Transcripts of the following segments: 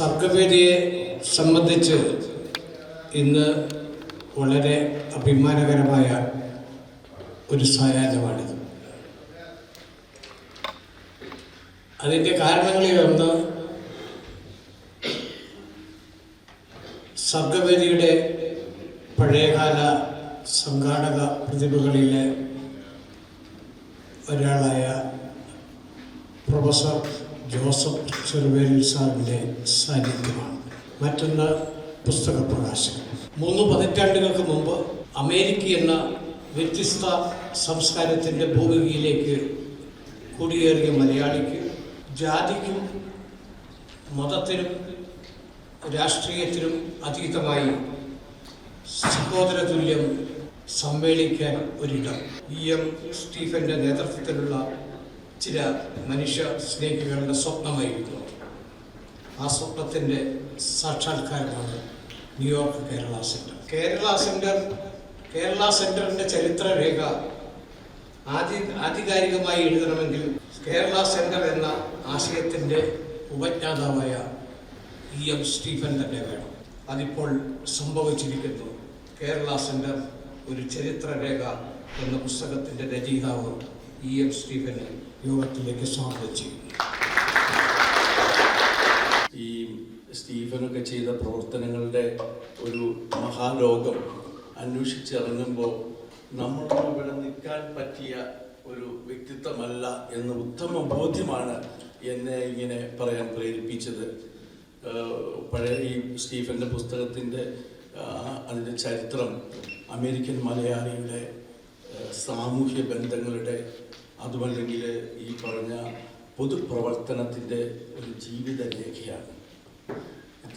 സർഗവേദിയെ സംബന്ധിച്ച് ഇന്ന് വളരെ അഭിമാനകരമായ ഒരു സായാഹ്നമാണിത്. അതിന്റെ കാരണങ്ങളിൽ ഒന്ന് സർഗവേദിയുടെ പഴയകാല സംഘാടക പ്രതിഭകളിലെ ഒരാളായ പ്രൊഫസർ ജോസഫ് ചെറുവേലിൽ സാറിന്റെ സാന്നിധ്യമാണ്. മറ്റൊന്ന് പുസ്തക പ്രകാശനം. മൂന്ന് പതിറ്റാണ്ടുകൾക്ക് മുമ്പ് അമേരിക്ക എന്ന വ്യത്യസ്ത സംസ്കാരത്തിന്റെ ഭൂമികയിലേക്ക് കുടിയേറിയ മലയാളിക്ക് ജാതിക്കും മതത്തിനും രാഷ്ട്രീയത്തിനും അതീതമായി സഹോദരതുല്യം സമ്മേളിക്കാൻ ഒരിടം. ഇ എം സ്റ്റീഫന്റെ നേതൃത്വത്തിലുള്ള ചില മനുഷ്യ സ്നേഹികളുടെ സ്വപ്നമായിരുന്നു ആ സ്വപ്നത്തിന്റെ സാക്ഷാത്കാരമാണ് New York Kerala centre Kerala centre Kerala സെന്ററിന്റെ ചരിത്രരേഖ ആധി ആധികാരികമായി എഴുതണമെങ്കിൽ കേരള സെന്റർ എന്ന ആശയത്തിന്റെ ഉപജ്ഞാതാവായ ഇ എം സ്റ്റീഫൻ തന്നെ വേണം. അതിപ്പോൾ സംഭവിച്ചിരിക്കുന്നു. കേരള സെന്റർ ഒരു ചരിത്രരേഖ എന്ന പുസ്തകത്തിന്റെ രചയിതാവ് ഇ എം സ്റ്റീഫനെ യോഗത്തിലേക്ക് സ്വാഗതം ചെയ്യുന്നു. ഈ സ്റ്റീഫനൊക്കെ ചെയ്ത പ്രവർത്തനങ്ങളുടെ ഒരു മഹാലോകം അന്വേഷിച്ചിറങ്ങുമ്പോൾ നമ്മൾക്ക് ഇവിടെ നിൽക്കാൻ പറ്റിയ ഒരു വ്യക്തിത്വമല്ല എന്ന ഉത്തമ ബോധ്യമാണ് എന്നെ ഇങ്ങനെ പറയാൻ പ്രേരിപ്പിച്ചത്. പഴയ ഈ സ്റ്റീഫന്റെ പുസ്തകത്തിന്റെ അതിന്റെ ചരിത്രം അമേരിക്കൻ മലയാളിയുടെ സാമൂഹ്യ ബന്ധങ്ങളുടെ അതുമല്ലെങ്കിൽ ഈ പറഞ്ഞ പൊതുപ്രവർത്തനത്തിന്റെ ഒരു ജീവിത രേഖയാണ്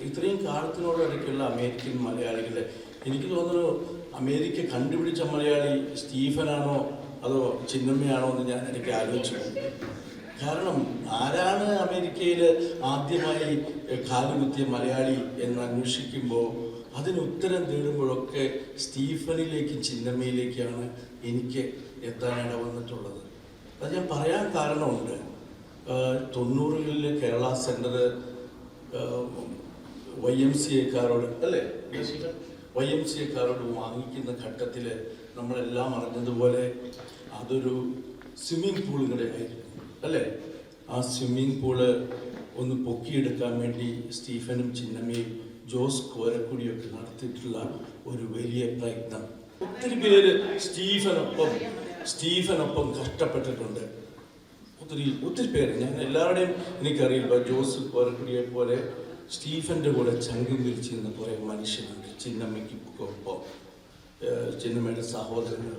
ഇത്രയും കാലത്തിനോടിടയ്ക്കുള്ള അമേരിക്കൻ മലയാളികളെ എനിക്ക് തോന്നുന്നു അമേരിക്ക കണ്ടുപിടിച്ച മലയാളി സ്റ്റീഫനാണോ അതോ ചിന്നമ്മയാണോ എന്ന് ഞാൻ എനിക്ക് ആലോചിച്ചു കാരണം ആരാണ് അമേരിക്കയിൽ ആദ്യമായി കാലുകുത്തിയ മലയാളി എന്ന് അന്വേഷിക്കുമ്പോൾ അതിന് ഉത്തരം തേടുമ്പോഴൊക്കെ സ്റ്റീഫനിലേക്കും ചിന്നമ്മയിലേക്കാണ് എനിക്ക് എത്താനിട വന്നിട്ടുള്ളത് അത് ഞാൻ പറയാൻ കാരണമുണ്ട്. തൊണ്ണൂറുകളിലെ Kerala centre Y M C എക്കാരോട് അല്ലേ? വൈ എം സി എക്കാരോട് വാങ്ങിക്കുന്ന ഘട്ടത്തിൽ നമ്മളെല്ലാം അറിഞ്ഞതുപോലെ അതൊരു സ്വിമ്മിംഗ് കൂടെ ആയിരുന്നു അല്ലേ? ആ സ്വിമ്മിംഗ് പൂൾ ഒന്ന് പൊക്കിയെടുക്കാൻ വേണ്ടി സ്റ്റീഫനും ചിന്നമ്മയും ജോസ് കോരക്കുടിയൊക്കെ നടത്തിയിട്ടുള്ള ഒരു വലിയ പ്രയത്നം. ഒത്തിരി പേര് സ്റ്റീഫനൊപ്പം സ്റ്റീഫനൊപ്പം കഷ്ടപ്പെട്ടിട്ടുണ്ട്. ഒത്തിരി ഒത്തിരി പേര്. ഞാൻ എല്ലാവരുടെയും എനിക്കറിയില്ല ജോസ് കോരക്കുടിയെ പോലെ സ്റ്റീഫന്റെ കൂടെ ചങ്കും വിരിച്ചിരുന്ന കുറേ മനുഷ്യരുണ്ട്. ചിന്നമ്മയ്ക്ക് ഒപ്പം ചിന്നമ്മയുടെ സഹോദരങ്ങൾ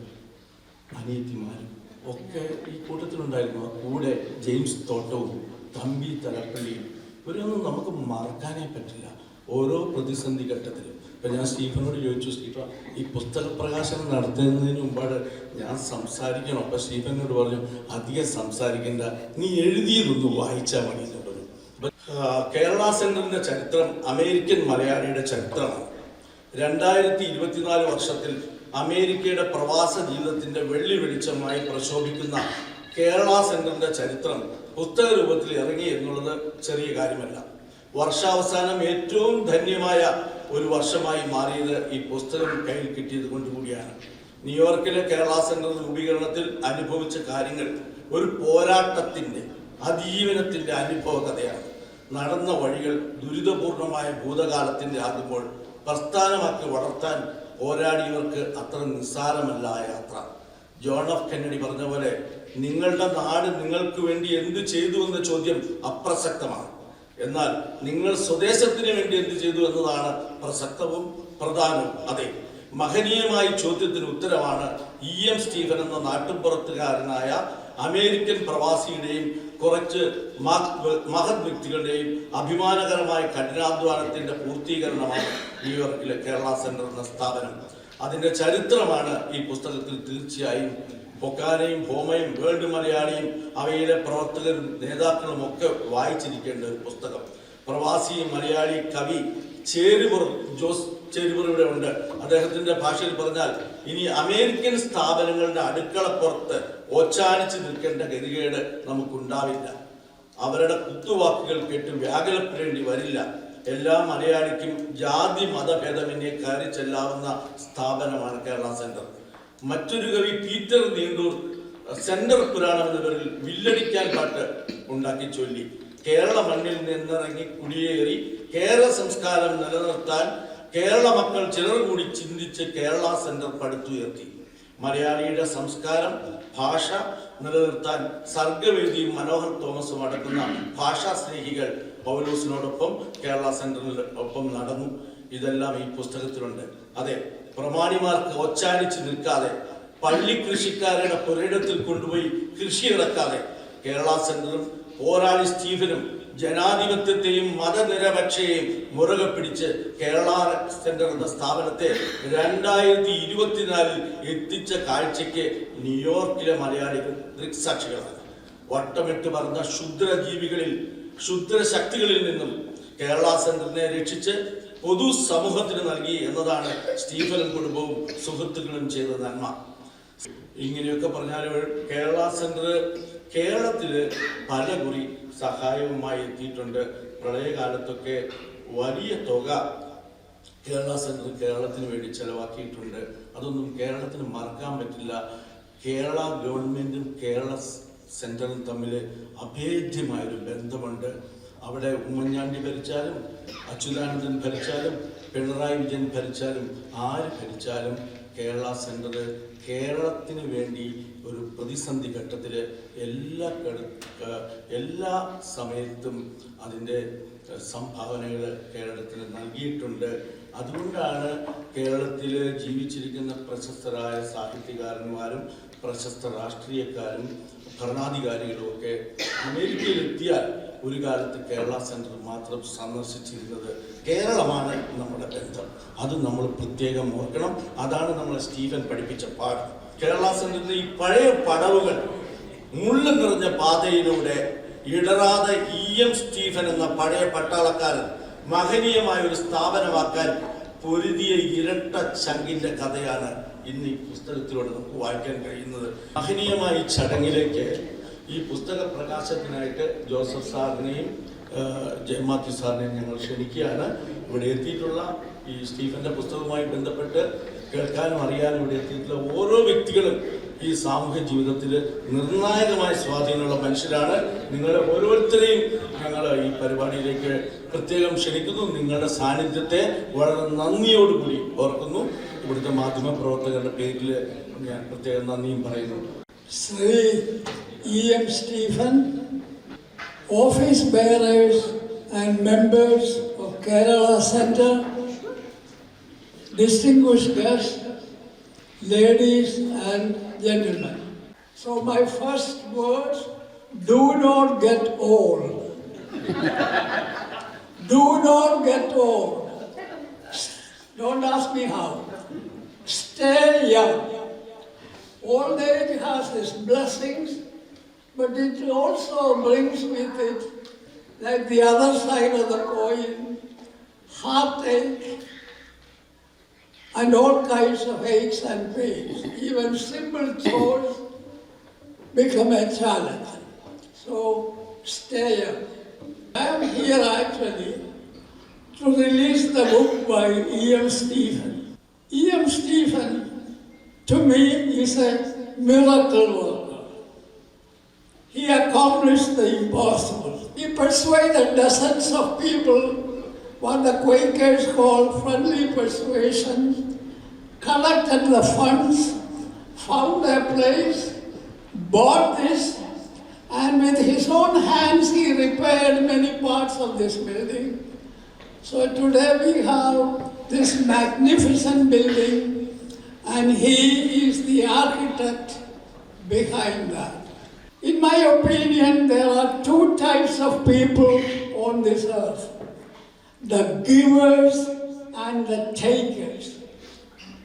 അനിയത്തിമാരും ഒക്കെ ഈ കൂട്ടത്തിലുണ്ടായിരുന്നു. കൂടെ ജെയിംസ് തോട്ടവും തമ്പി തലപ്പള്ളിയും. ഇവരൊന്നും നമുക്ക് മറക്കാനേ പറ്റില്ല. ഓരോ പ്രതിസന്ധി ഘട്ടത്തിലും ഇപ്പം ഞാൻ സ്റ്റീഫനോട് ചോദിച്ചു സ്റ്റീഫ ഈ പുസ്തക പ്രകാശനം നടത്തുന്നതിന് മുമ്പാട് ഞാൻ സംസാരിക്കണം. അപ്പം സ്റ്റീഫനോട് പറഞ്ഞു അധികം സംസാരിക്കേണ്ട. നീ എഴുതിയതൊന്ന് വായിച്ചാൽ മതി എന്ന് പറഞ്ഞു കേരള സെന്ററിന്റെ ചരിത്രം അമേരിക്കൻ മലയാളിയുടെ ചരിത്രമാണ്. രണ്ടായിരത്തി ഇരുപത്തിനാല് വർഷത്തിൽ അമേരിക്കയുടെ പ്രവാസ ജീവിതത്തിന്റെ വെള്ളി വെളിച്ചമായി പ്രശോഭിക്കുന്ന കേരള സെന്ററിന്റെ ചരിത്രം പുസ്തക രൂപത്തിൽ ഇറങ്ങി എന്നുള്ളത് ചെറിയ കാര്യമല്ല. വർഷാവസാനം ഏറ്റവും ധന്യമായ ഒരു വർഷമായി മാറിയത് ഈ പുസ്തകം കയ്യിൽ കിട്ടിയത് കൊണ്ടുകൂടിയാണ്. ന്യൂയോർക്കിലെ കേരള സെന്റർ രൂപീകരണത്തിൽ അനുഭവിച്ച കാര്യങ്ങൾ ഒരു പോരാട്ടത്തിന്റെ അതീവനത്തിന്റെ അനുഭവ കഥയാണ്. നടന്ന വഴികൾ ദുരിതപൂർണമായ ഭൂതകാലത്തിന്റെ ആകുമ്പോൾ പ്രസ്ഥാനമാക്കി വളർത്താൻ പോരാടിയവർക്ക് അത്ര നിസ്സാരമല്ല യാത്ര. ജോൺ ഓഫ് കെന്നഡി പറഞ്ഞ പോലെ നിങ്ങളുടെ നാട് നിങ്ങൾക്ക് വേണ്ടി എന്ത് ചെയ്തു എന്ന ചോദ്യം അപ്രസക്തമാണ്. എന്നാൽ നിങ്ങൾ സ്വദേശത്തിന് വേണ്ടി എന്ത് ചെയ്തു എന്നതാണ് പ്രസക്തവും പ്രധാനവും. അതെ മഹനീയമായ ചോദ്യത്തിന് ഉത്തരമാണ് ഇ എം സ്റ്റീഫൻ എന്ന നാട്ടുപുറത്തുകാരനായ അമേരിക്കൻ പ്രവാസിയുടെയും കുറച്ച് മഹത് വ്യക്തികളുടെയും അഭിമാനകരമായ കഠിനാധ്വാനത്തിന്റെ പൂർത്തീകരണമാണ് ന്യൂയോർക്കിലെ കേരള സെന്റർ എന്ന സ്ഥാപനം. അതിന്റെ ചരിത്രമാണ് ഈ പുസ്തകത്തിൽ തീർച്ചയായും പൊക്കാനയും ഹോമയും വേൾഡ് മലയാളിയും അവയിലെ പ്രവർത്തകരും നേതാക്കളും ഒക്കെ വായിച്ചിരിക്കേണ്ട ഒരു പുസ്തകം. പ്രവാസി മലയാളി കവി ചേരുവർ ജോസ് ചേരുവർ ഇവിടെ ഉണ്ട്. അദ്ദേഹത്തിന്റെ ഭാഷയിൽ പറഞ്ഞാൽ ഇനി അമേരിക്കൻ സ്ഥാപനങ്ങളുടെ അടുക്കളപ്പുറത്ത് ഓച്ചാനിച്ച് നിൽക്കേണ്ട ഗതികേട് നമുക്കുണ്ടാവില്ല. അവരുടെ കുത്തുവാക്കുകൾ കേട്ട് വ്യാകുലപ്പെടേണ്ടി വരില്ല. എല്ലാ മലയാളിക്കും ജാതി മതഭേദമന്യേ കയറി ചെല്ലാവുന്ന സ്ഥാപനമാണ് കേരള സെന്റർ. മറ്റൊരു കവി പീറ്റർ നീണ്ടൂർ സെന്റർ പുരാണം വില്ലടിക്കാൻ പാട്ട് ഉണ്ടാക്കി ചൊല്ലി. കേരള മണ്ണിൽ നിന്നിറങ്ങി കുടിയേറി കേരള സംസ്കാരം നിലനിർത്താൻ കേരള മക്കൾ ചിലർ കൂടി ചിന്തിച്ച് കേരള സെന്റർ പടുത്തുയർത്തി. മലയാളിയുടെ സംസ്കാരം ഭാഷ നിലനിർത്താൻ സർഗവേദിയും മനോഹർ തോമസും അടക്കുന്ന ഭാഷാ സ്നേഹികൾ പൗലോസിനോടൊപ്പം കേരള സെന്ററിൽ ഒപ്പം നടന്നു. ഇതെല്ലാം ഈ പുസ്തകത്തിലുണ്ട്. അതെ പ്രമാണിമാർക്ക് ഒച്ചാനിച്ച് നിൽക്കാതെ പള്ളി കൃഷിക്കാരുടെ പുരയിടത്തിൽ കൊണ്ടുപോയി കൃഷി ഇറക്കാതെ കേരള സെന്ററും പോരാളി സ്റ്റീഫനും ജനാധിപത്യത്തെയും മതനിരപക്ഷയെയും മുറുകെ പിടിച്ച് കേരള സെന്റർ എന്ന സ്ഥാപനത്തെ രണ്ടായിരത്തി ഇരുപത്തിനാലിൽ എത്തിച്ച കാഴ്ചയ്ക്ക് ന്യൂയോർക്കിലെ മലയാളികൾ ദൃക്സാക്ഷികളാണ്. വട്ടമിട്ട് പറഞ്ഞ ക്ഷുദ്രജീവികളിൽ ക്ഷുദ്രശക്തികളിൽ നിന്നും കേരള സെന്ററിനെ രക്ഷിച്ച് പൊതു സമൂഹത്തിന് നൽകി എന്നതാണ് സ്റ്റീഫനും കുടുംബവും സുഹൃത്തുക്കളും ചെയ്ത നന്മ. ഇങ്ങനെയൊക്കെ പറഞ്ഞാൽ കേരള സെന്റർ കേരളത്തിൽ പല കുറി സഹായവുമായി എത്തിയിട്ടുണ്ട്. പ്രളയകാലത്തൊക്കെ വലിയ തുക കേരള സെന്റർ കേരളത്തിന് വേണ്ടി ചെലവാക്കിയിട്ടുണ്ട്. അതൊന്നും കേരളത്തിന് മറക്കാൻ പറ്റില്ല. കേരള ഗവൺമെന്റും കേരള സെന്ററും തമ്മിൽ അഭേദ്യമായൊരു ബന്ധമുണ്ട്. അവിടെ ഉമ്മൻചാണ്ടി ഭരിച്ചാലും അച്യുതാനന്ദൻ ഭരിച്ചാലും പിണറായി വിജയൻ ഭരിച്ചാലും ആര് ഭരിച്ചാലും കേരള സെന്റർ കേരളത്തിന് വേണ്ടി ഒരു പ്രതിസന്ധി ഘട്ടത്തിൽ എല്ലാ എല്ലാ സമയത്തും അതിന്റെ സംഭാവനകൾ കേരളത്തിന് നൽകിയിട്ടുണ്ട്. അതുകൊണ്ടാണ് കേരളത്തിൽ ജീവിച്ചിരിക്കുന്ന പ്രശസ്തരായ സാഹിത്യകാരന്മാരും പ്രശസ്ത രാഷ്ട്രീയക്കാരും ഭരണാധികാരികളും ഒക്കെ അമേരിക്കയിലെത്തിയാൽ ഒരു കാലത്ത് കേരള സെന്റർ മാത്രം സന്ദർശിച്ചിരുന്നത് കേരളമാണ് നമ്മുടെ ബന്ധം. അത് നമ്മൾ പ്രത്യേകം ഓർക്കണം. അതാണ് നമ്മളെ സ്റ്റീഫൻ പഠിപ്പിച്ച പാഠം. കേരള സെന്ററിന്റെ ഈ പഴയ പടവുകൾ മുള്ളു നിറഞ്ഞ പാതയിലൂടെ ഇടറാതെ ഇ എം സ്റ്റീഫൻ എന്ന പഴയ പട്ടാളക്കാരൻ മഹനീയമായ ഒരു സ്ഥാപനമാക്കാൻ പൊരുതിയ ഇരട്ട ചങ്കിന്റെ കഥയാണ് ഇന്ന് ഈ പുസ്തകത്തിലൂടെ നമുക്ക് വായിക്കാൻ കഴിയുന്നത്. മഹനീയമായ ചടങ്ങിലേക്ക് ഈ പുസ്തക പ്രകാശത്തിനായിട്ട് ജോസഫ് സാറിനെയും ജയമാത്യു സാറിനെയും ഞങ്ങൾ ക്ഷണിക്കുകയാണ്. ഇവിടെ എത്തിയിട്ടുള്ള ഈ സ്റ്റീഫന്റെ പുസ്തകവുമായി ബന്ധപ്പെട്ട് കേൾക്കാനും അറിയാനും ഇവിടെ എത്തിയിട്ടുള്ള ഓരോ വ്യക്തികളും ഈ സാമൂഹ്യ ജീവിതത്തിൽ നിർണായകമായ സ്വാധീനമുള്ള മനുഷ്യരാണ്. നിങ്ങളെ ഓരോരുത്തരെയും ഞങ്ങൾ ഈ പരിപാടിയിലേക്ക് പ്രത്യേകം ക്ഷണിക്കുന്നു. നിങ്ങളുടെ സാന്നിധ്യത്തെ വളരെ നന്ദിയോടുകൂടി ഓർക്കുന്നു. ഇവിടുത്തെ മാധ്യമ പ്രവർത്തകരുടെ പേരിൽ ഞാൻ പ്രത്യേകം നന്ദിയും പറയുന്നു. Sri E.M. Stephen, office bearers and members of Kerala Center, distinguished guests, ladies and gentlemen. So my first words, do not get old. do not get old. Don't ask me how. Stay young. Old age has its blessings, but it also brings with it, like the other side of the coin, heartache and all kinds of aches and pains. Even simple chores become a challenge. So stay young. I am here actually to release the book by E.M. Stephen. E.M. Stephen to me is a miracle worker. He accomplished the impossible. He persuaded dozens of people, what the Quakers call friendly persuasion, collected the funds, found a place, bought this, and with his own hands he repaired many parts of this building. So today we have this magnificent building, and he is the architect behind that. In my opinion, there are two types of people on this earth the givers and the takers.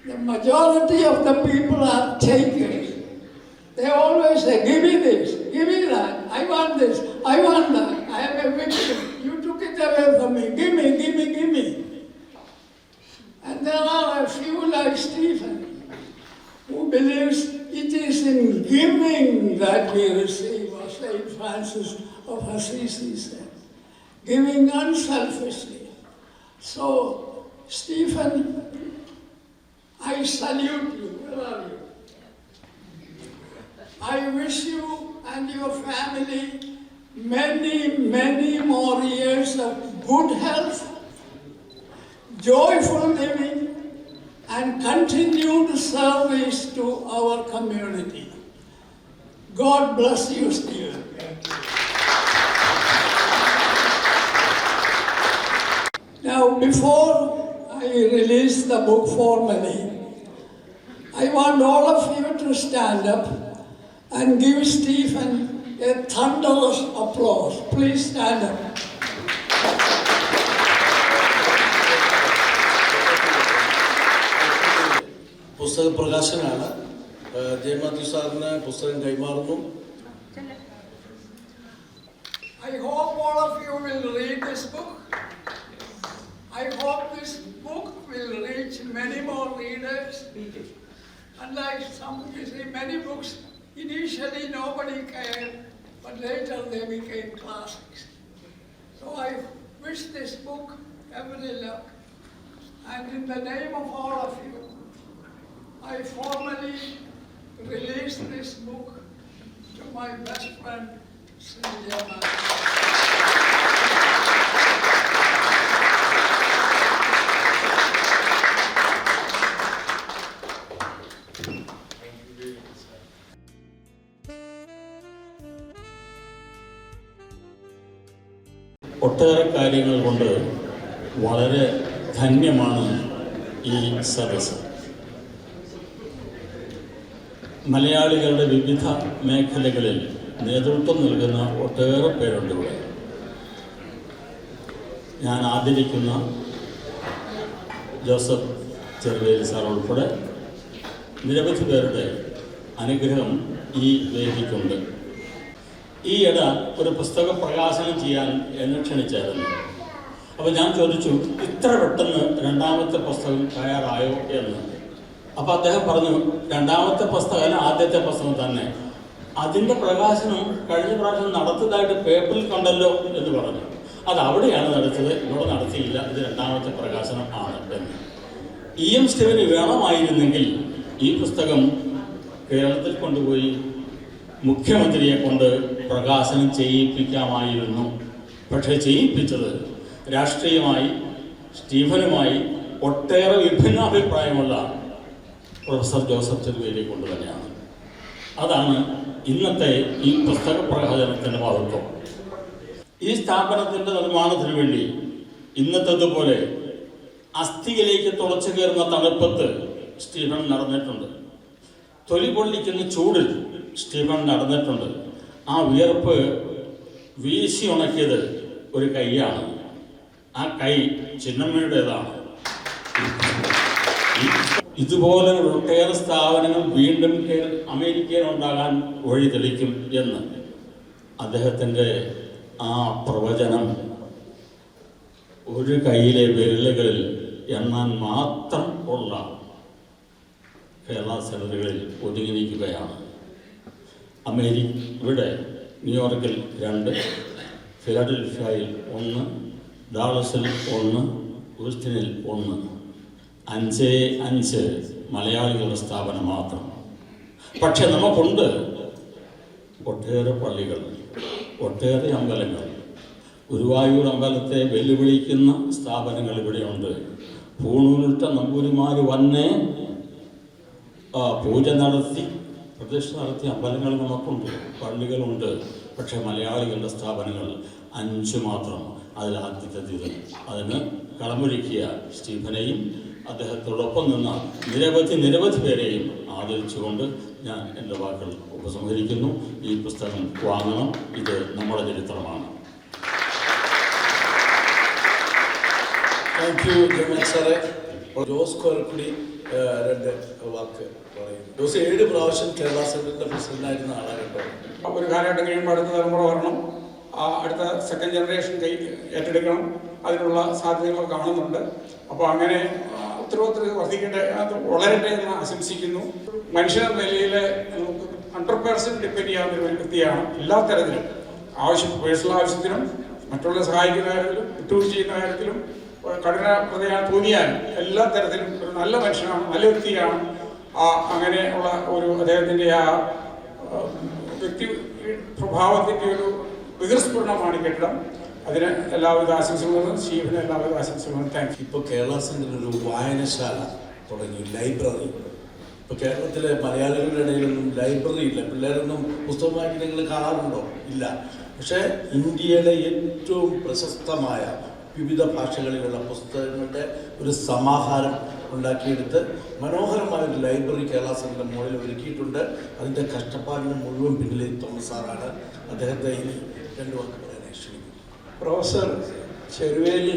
The majority of the people are takers. They always say, Give me this, give me that, I want this, I want that, I am a victim. You took it away from me, give me, give me, give me. And there are a few like Stephen who believes it is in giving that we receive, or Saint Francis of Assisi said, giving unselfishly. So, Stephen, I salute you. Where are you? I wish you and your family many, many more years of good health, joyful living, and continued service to our community. God bless you, Stephen. Now, before I release the book formally, I want all of you to stand up and give Stephen a thunderous applause. Please stand up. പുസ്തക പ്രകാശനാണ് ഏഹ് ജയമാത്യു സാറിന് പുസ്തകം കൈമാറുന്നു I hope all of you will read this book. I hope this book will reach many more readers. Unlike some, you see, many books, initially nobody cared, but later they became classics. So I wish this book every luck. And in the name of all of you, I formally release this book to my best friend, Sylvia. ഒട്ടേറെ കാര്യങ്ങൾ കൊണ്ട് വളരെ ധന്യമാണ് ഈ സദസ്സ് മലയാളികളുടെ വിവിധ മേഖലകളിൽ നേതൃത്വം നൽകുന്ന ഒട്ടേറെ പേരുണ്ട് ഇവിടെ. ഞാൻ ആദരിക്കുന്ന ജോസഫ് ചെറുവേലി സാർ ഉൾപ്പെടെ നിരവധി പേരുടെ അനുഗ്രഹം ഈ വേദിക്കുണ്ട്. ഈ ഇട ഒരു പുസ്തക പ്രകാശനം ചെയ്യാൻ എന്നെ ക്ഷണിച്ചായിരുന്നു. അപ്പോൾ ഞാൻ ചോദിച്ചു ഇത്ര പെട്ടെന്ന് രണ്ടാമത്തെ പുസ്തകം തയ്യാറായോ എന്ന്. അപ്പോൾ അദ്ദേഹം പറഞ്ഞു രണ്ടാമത്തെ പുസ്തകം ആദ്യത്തെ പുസ്തകം തന്നെ. അതിന്റെ പ്രകാശനം കഴിഞ്ഞ പ്രാവശ്യം നടത്തിയതായിട്ട് പേപ്പറിൽ കണ്ടല്ലോ എന്ന് പറഞ്ഞു. അത് അവിടെയാണ് നടത്തിയത് ഇവിടെ നടത്തിയില്ല. ഇത് രണ്ടാമത്തെ പ്രകാശനം ആണ് എന്ന്. ഇ എം സ്റ്റെവിന് വേണമായിരുന്നെങ്കിൽ ഈ പുസ്തകം കേരളത്തിൽ കൊണ്ടുപോയി മുഖ്യമന്ത്രിയെ കൊണ്ട് പ്രകാശനം ചെയ്യിപ്പിക്കാമായിരുന്നു. പക്ഷേ ചെയ്യിപ്പിച്ചത് രാഷ്ട്രീയമായി സ്റ്റീഫനുമായി ഒട്ടേറെ വിഭിന്നാഭിപ്രായമുള്ള പ്രൊഫസർ ജോസഫ് ചെറുവേലിയെ കൊണ്ട് തന്നെയാണ്. അതാണ് ഇന്നത്തെ ഈ പുസ്തക പ്രകാശനത്തിന്റെ മഹത്വം. ഈ സ്ഥാപനത്തിന്റെ നിർമ്മാണത്തിന് വേണ്ടി ഇന്നത്തേതുപോലെ അസ്ഥിയിലേക്ക് തുളച്ചു കയറുന്ന തണുപ്പത്ത് സ്റ്റീഫൻ നടന്നിട്ടുണ്ട്. തൊലി പൊള്ളിക്കുന്ന ചൂടിൽ സ്റ്റീഫൻ നടന്നിട്ടുണ്ട്. ആ വിയർപ്പ് വീശി ഉണക്കിയത് ഒരു കൈയാണ്. ആ കൈ ചിന്നമ്മയുടേതാണ്. ഇതുപോലെ ഒട്ടേറെ സ്ഥാപനങ്ങൾ വീണ്ടും അമേരിക്കയിൽ ഉണ്ടാകാൻ വഴി തെളിക്കും എന്ന്. അദ്ദേഹത്തിന്റെ ആ പ്രവചനം ഒരു കയ്യിലെ വിരലുകളിൽ എണ്ണാൻ മാത്രം ഉള്ള കേരള സെലറികളിൽ ഒതുങ്ങി നിൽക്കുകയാണ്. അമേരിക്ക ഇവിടെ ന്യൂയോർക്കിൽ രണ്ട് ഫിലഡൽഫിയയിൽ ഒന്ന് ഡാളസിൽ ഒന്ന് ഹൂസ്റ്റണിൽ ഒന്ന്. അഞ്ച് അഞ്ച് മലയാളികളുടെ സ്ഥാപനം മാത്രം. പക്ഷെ നമുക്കുണ്ട് ഒട്ടേറെ പള്ളികൾ ഒട്ടേറെ അമ്പലങ്ങൾ. ഗുരുവായൂർ അമ്പലത്തെ വെല്ലുവിളിക്കുന്ന സ്ഥാപനങ്ങൾ ഇവിടെയുണ്ട്. പൂണൂരിട്ട നമ്പൂരിമാർ വന്നേ പൂജ നടത്തി പ്രതിഷ്ഠ നടത്തി അമ്പലങ്ങൾ നമുക്കുണ്ട് പള്ളികളുണ്ട്. പക്ഷേ മലയാളികളുടെ സ്ഥാപനങ്ങൾ അഞ്ച് മാത്രം. അതിൽ ആദ്യത്തെ അതിന് കളമൊരുക്കിയ സ്റ്റീഫനെയും അദ്ദേഹത്തോടൊപ്പം നിന്ന നിരവധി നിരവധി പേരെയും ആദരിച്ചുകൊണ്ട് ഞാൻ എന്റെ വാക്കുകൾ ഉപസംഹരിക്കുന്നു. ഈ പുസ്തകം വാങ്ങണം. ഇത് നമ്മുടെ ചരിത്രമാണ്. താങ്ക് യു ജമാൽ സാറേ. ജോസ് കോരക്കുടി രണ്ട് വാക്ക് പറയുന്നു. ജോസ് ഏഴ് പ്രാവശ്യം കേരള സെന്ററിന്റെ പ്രസിഡന്റായിരുന്ന ആളാണ് കേട്ടോ ഒരു കാലഘട്ടം കഴിയുമ്പോൾ അടുത്ത തലമുറ വരണം. ആ അടുത്ത സെക്കൻഡ് ജനറേഷൻ കൈ ഏറ്റെടുക്കണം. അതിനുള്ള സാധ്യതകൾ കാണുന്നുണ്ട്. അപ്പോൾ അങ്ങനെ ആ, ഉത്തരവാദിത്തം വർദ്ധിക്കട്ടെ അത് വളരട്ടെ എന്ന് ആശംസിക്കുന്നു. മനുഷ്യ നിലയിൽ നമുക്ക് ഹൺഡ്രഡ് ഡിപ്പെൻഡ് ചെയ്യാവുന്ന ഒരു വ്യക്തിയാണ് എല്ലാ തരത്തിലും. ആവശ്യം പേഴ്സണൽ ആവശ്യത്തിനും മറ്റുള്ള സഹായിക്കുന്ന കാര്യത്തിലും വിട്ടുവീഴ്ച ചെയ്യുന്ന കാര്യത്തിലും കഠിന പ്രതിയാണ് തോന്നിയാൽ എല്ലാ തരത്തിലും ഒരു നല്ല മനുഷ്യനാണ് നല്ല വ്യക്തിയാണ്. ആ അങ്ങനെയുള്ള ഒരു അദ്ദേഹത്തിന്റെ ആ വ്യക്തി പ്രഭാവത്തിന്റെ ഒരു വികൃസ്ഫുരണമാണ് കെട്ടിടം. അതിന് എല്ലാവിധ ആശംസകളും ഷീഫിന് എല്ലാവിധ ആശംസകളും താങ്ക് യു ഇപ്പോൾ കേരള സെന്ററിൽ ഒരു വായനശാല തുടങ്ങി ലൈബ്രറി. ഇപ്പോൾ കേരളത്തിലെ മലയാളികളുടെ ഇടയിലൊന്നും ലൈബ്രറി ഇല്ല. പിള്ളേരൊന്നും പുസ്തകം വായിക്കാൻ നിങ്ങൾ കാണാറുണ്ടോ? ഇല്ല. പക്ഷേ ഇന്ത്യയിലെ ഏറ്റവും പ്രശസ്തമായ വിവിധ ഭാഷകളിലുള്ള പുസ്തകങ്ങളുടെ ഒരു സമാഹാരം ഉണ്ടാക്കിയെടുത്ത് മനോഹരമായ ഒരു ലൈബ്രറി കേരള സെന്ററിന്റെ മുകളിൽ ഒരുക്കിയിട്ടുണ്ട്. അതിന്റെ കഷ്ടപ്പാടിന് മുഴുവൻ പിന്നിൽ തോമസ് സാറാണ്. അദ്ദേഹത്തെ ഇനി രണ്ടു വാക്ക് പറയാനായി ക്ഷണിക്കുന്നു പ്രൊഫസർ ചെറുവേലി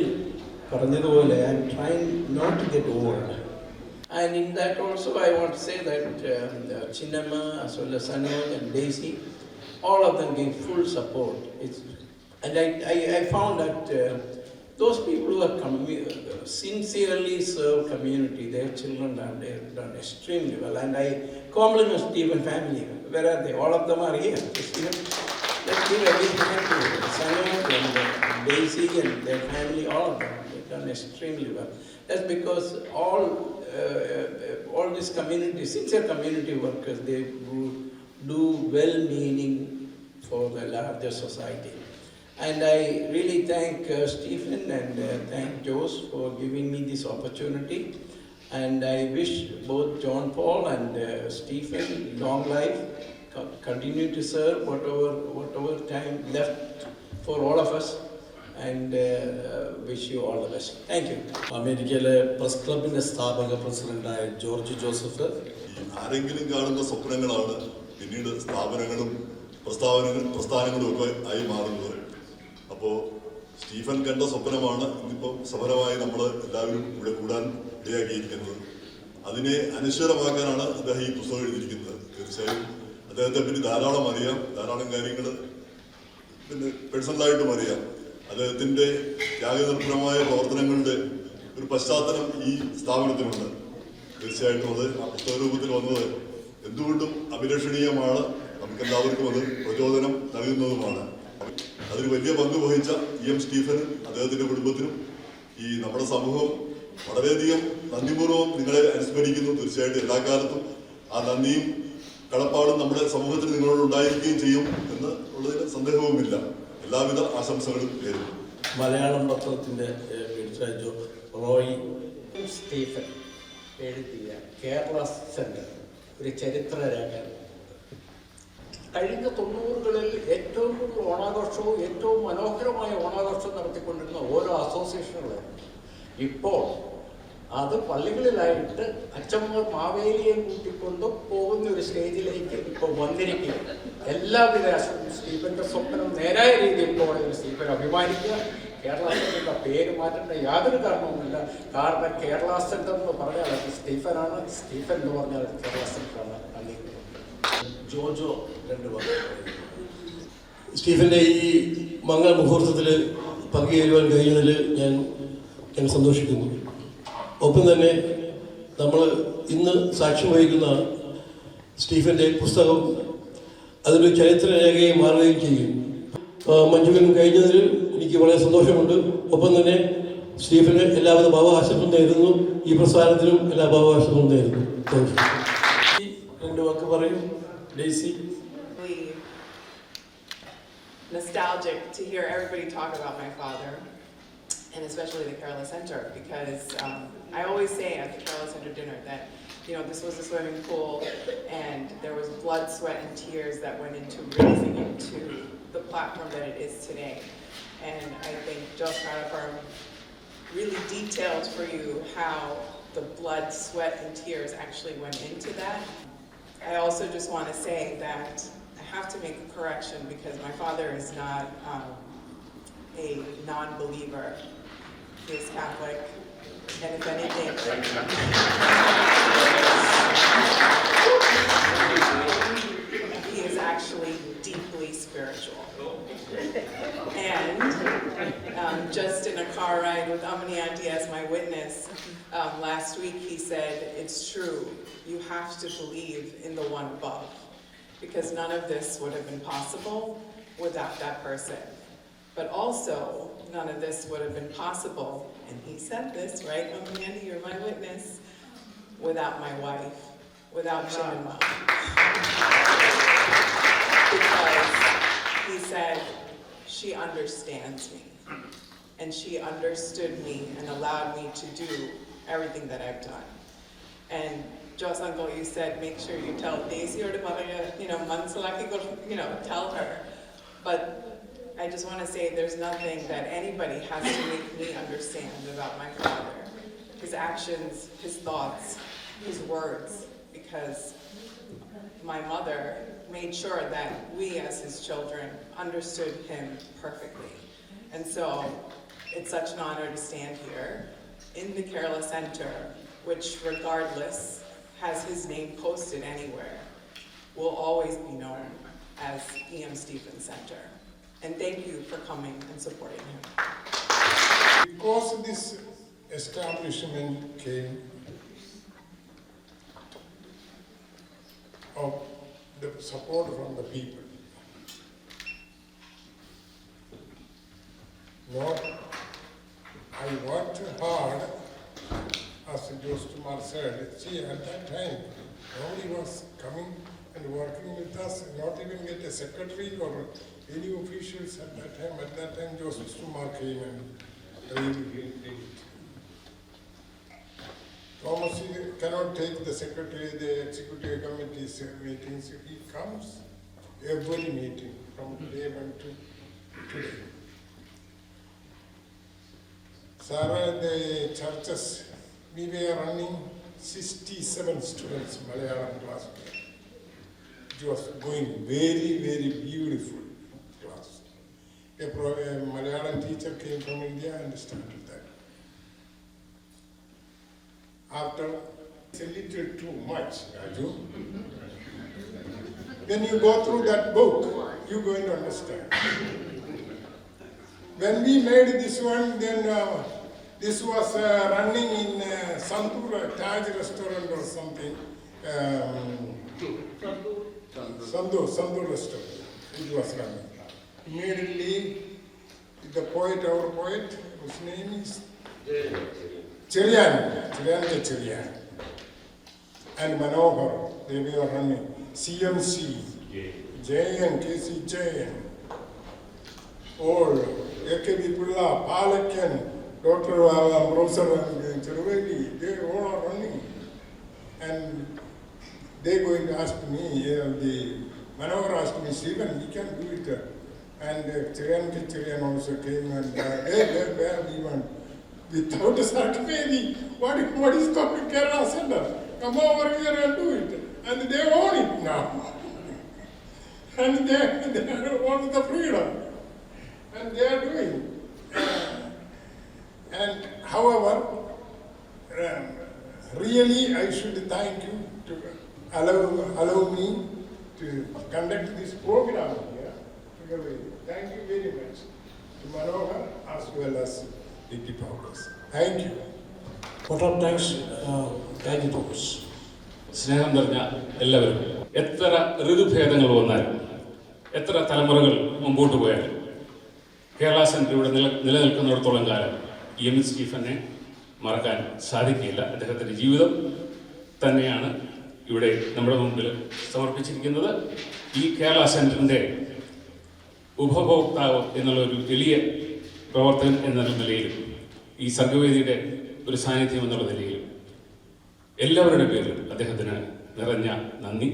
പറഞ്ഞതുപോലെ I am trying not to get old And in that also, I want to say that um, the Chinnamma as well as Sanoj and Daisy, all of them gave full support. It's, and I, I, I found that uh, those people who have commu- sincerely served community, their children have they have done extremely well. And I compliment Stephen family. Where are they? All of them are here. Stephen, a big hand and Daisy and their family, all of them. They've done extremely well. That's because all, uh, uh, all this community, sincere community workers, they do, well-meaning for the larger society. And I really thank uh, Stephen and uh, thank Jose for giving me this opportunity. And I wish both John Paul and uh, Stephen long life, continue to serve whatever, whatever time left for all of us. And uh, wish you all the best. Thank you. അമേരിക്കയിലെ press ക്ലബിന്റെ സ്ഥാപക പ്രസിഡന്റായ George Joseph ആരെങ്കിലും കാണുന്ന സ്വപ്നങ്ങളാണ് പിന്നീട് സ്ഥാപനങ്ങളും പ്രസ്താവനകൾ പ്രസ്ഥാനങ്ങളും ഒക്കെ ആയി മാറുന്നത് അപ്പോൾ സ്റ്റീഫൻ കണ്ട സ്വപ്നമാണ് ഇന്നിപ്പോൾ സഫലമായി നമ്മൾ എല്ലാവരും ഇവിടെ കൂടാൻ ഇടയാക്കിയിരിക്കുന്നത് അതിനെ അനശ്വരമാക്കാനാണ് അദ്ദേഹം ഈ പുസ്തകം എഴുതിയിരിക്കുന്നത് തീർച്ചയായും അദ്ദേഹത്തെ പറ്റി ധാരാളം അറിയാം ധാരാളം കാര്യങ്ങൾ പിന്നെ പേഴ്സണലായിട്ടും അറിയാം. അദ്ദേഹത്തിന്റെ ത്യാഗനിർഭരമായ പ്രവർത്തനങ്ങളുടെ ഒരു പശ്ചാത്തലം ഈ സ്ഥാപനത്തിനുണ്ട്. തീർച്ചയായിട്ടും അത് ആ പുസ്തക രൂപത്തിൽ വന്നത് എന്തുകൊണ്ടും അഭിലഷണീയമാണ്. നമുക്കെല്ലാവർക്കും അത് പ്രചോദനം നൽകുന്നതുമാണ്. അതിന് വലിയ പങ്ക് വഹിച്ച ഇ എം സ്റ്റീഫനും അദ്ദേഹത്തിന്റെ കുടുംബത്തിനും ഈ നമ്മുടെ സമൂഹം വളരെയധികം നന്ദിപൂർവം നിങ്ങളെ അനുസ്മരിക്കുന്നു. തീർച്ചയായിട്ടും എല്ലാ കാലത്തും ആ നന്ദിയും കടപ്പാടും നമ്മുടെ സമൂഹത്തിൽ നിങ്ങളോട് ഉണ്ടായിരിക്കുകയും ചെയ്യും എന്ന് ഉള്ളതിൽ സന്ദേഹവുമില്ല. എല്ലാവിധ ആശംസകളും നേരുന്നു. മലയാളം പത്രത്തിന്റെ റോയ് സ്റ്റീഫൻ എഴുതിയ കേരള സെന്റർ ഒരു ചരിത്രരേഖ കഴിഞ്ഞ തൊണ്ണൂറുകളിൽ ഏറ്റവും കൂടുതൽ ഓണാഘോഷവും ഏറ്റവും മനോഹരമായ ഓണാഘോഷം നടത്തിക്കൊണ്ടിരുന്ന ഓരോ അസോസിയേഷനുകളായിരുന്നു ഇപ്പോൾ അത് പള്ളികളിലായിട്ട് അച്ഛന്മാർ മാവേലിയെ കൂട്ടിക്കൊണ്ട് പോകുന്ന ഒരു സ്റ്റേജിലേക്ക് ഇപ്പോൾ വന്നിരിക്കുക എല്ലാവിധ സ്റ്റീഫന്റെ സ്വപ്നം നേരായ രീതിയിൽ പോകണമെങ്കിൽ സ്റ്റീഫൻ അഭിമാനിക്കുക. കേരള പേര് മാറ്റേണ്ട യാതൊരു കാരണവുമില്ല. കാരണം കേരള എന്ന് പറഞ്ഞാൽ അത് സ്റ്റീഫനാണ് സ്റ്റീഫൻ എന്ന് പറഞ്ഞാൽ കേരള സെന്ററാണ്. ജോജോ രണ്ട് സ്റ്റീഫന്റെ ഈ മംഗള മുഹൂർത്തത്തിൽ പങ്കുചേരുവാൻ കഴിയുന്നതിൽ ഞാൻ ഞാൻ സന്തോഷിക്കുന്നു. ഒപ്പം തന്നെ നമ്മൾ ഇന്ന് സാക്ഷ്യം വഹിക്കുന്ന സ്റ്റീഫന്റെ പുസ്തകം അതൊരു ചരിത്രരേഖയെ മാറുകയും ചെയ്യും. മഞ്ജുവിനും കഴിഞ്ഞതിൽ എനിക്ക് വളരെ സന്തോഷമുണ്ട്. ഒപ്പം തന്നെ സ്റ്റീഫന് എല്ലാവിധ ഭാവാശങ്ങളും നേരുന്നു. ഈ പ്രസ്ഥാനത്തിനും എല്ലാ ഭാവാശങ്ങളും നേരുന്നു. രണ്ട് വാക്ക് പറയും. nostalgic to hear everybody talk about my father, and especially the Kerala Center, because um, I always say at the Kerala Center dinner that, you know, this was a swimming pool, and there was blood, sweat, and tears that went into raising it to the platform that it is today. And I think Josh Farm really detailed for you how the blood, sweat, and tears actually went into that. I also just want to say that I have to make a correction because my father is not um, a non-believer. He is Catholic, and if anything, he is actually deeply spiritual. And um, just in a car ride with Amanianti as my witness, um, last week he said, it's true, you have to believe in the one above. Because none of this would have been possible without that person. But also, none of this would have been possible, and he said this, right, Amanda, you're my witness, without my wife, without Chinema. Because he said, she understands me. And she understood me and allowed me to do everything that I've done. And Joss Uncle, you said, make sure you tell Daisy or the mother, you know, Mansalaki, you know, tell her. But I just want to say there's nothing that anybody has to make me understand about my father. His actions, his thoughts, his words, because my mother made sure that we as his children understood him perfectly. And so it's such an honor to stand here in the Kerala Center, which regardless has his name posted anywhere, will always be known as E.M. Stephens Center. And thank you for coming and supporting him. Because this establishment came of the support from the people. Not, I worked hard, as Jose Kumar said, see, at that time, nobody was coming and working with us, not even get a secretary or any officials at that time. At that time, Joseph Kumar came and really did it. Thomas he cannot take the secretary, the executive committee's meetings, he comes every meeting from day one to today. Sarah, the churches, we were running sixty-seven students Malayalam class. It was going very, very beautiful class. A pro- a Malayalam teacher came from India and started that. After, it's a little too much, Raju. When you go through that book, you're going to understand. When we made this one, then uh, this was uh, running in uh, Santur Taj restaurant or something. Um, Sandur, Sandur restaurant. It was running. Immediately, the poet, our poet, whose name is Chiriyan, Chiriyan Chiriyan. And Manohar, they were running. CMC, JN, KC JN. All, AKB Pulla, Palakan, Dr. uh, Professor Cheruveli, they all are running. And they going to ask me, you know, the Manohar asked me, Stephen, we can do it. And uh, Chiriyan Chiriyan also came and uh, they, they were even without a certificate, what, what is called Kerala Center? Come over here and do it. And they own it now. and they, they own the freedom. And they are doing. And however, um, really I should thank you allow, allow me to conduct this program here. Thank you very much to Manohar as well as the Powers. Thank you. What are thanks, uh, Thomas. സ്നേഹം നിറഞ്ഞ എല്ലാവരും എത്ര ഋതുഭേദങ്ങൾ വന്നാലും എത്ര തലമുറകൾ മുമ്പോട്ട് പോയാലും Kerala centre ഇവിടെ നില നിലനിൽക്കുന്നിടത്തോളം കാലം ഇ എം സ്റ്റീഫനെ മറക്കാൻ സാധിക്കില്ല അദ്ദേഹത്തിന്റെ ജീവിതം തന്നെയാണ് ഇവിടെ നമ്മുടെ മുമ്പിൽ സമർപ്പിച്ചിരിക്കുന്നത് ഈ കേരള സെന്ററിന്റെ ഉപഭോക്താവ് എന്നുള്ള ഒരു വലിയ പ്രവർത്തകൻ എന്നുള്ള നിലയിലും ഈ സംഘവേദിയുടെ ഒരു സാന്നിധ്യം എന്നുള്ള നിലയിലും എല്ലാവരുടെ പേരിലും അദ്ദേഹത്തിന് നിറഞ്ഞ നന്ദി.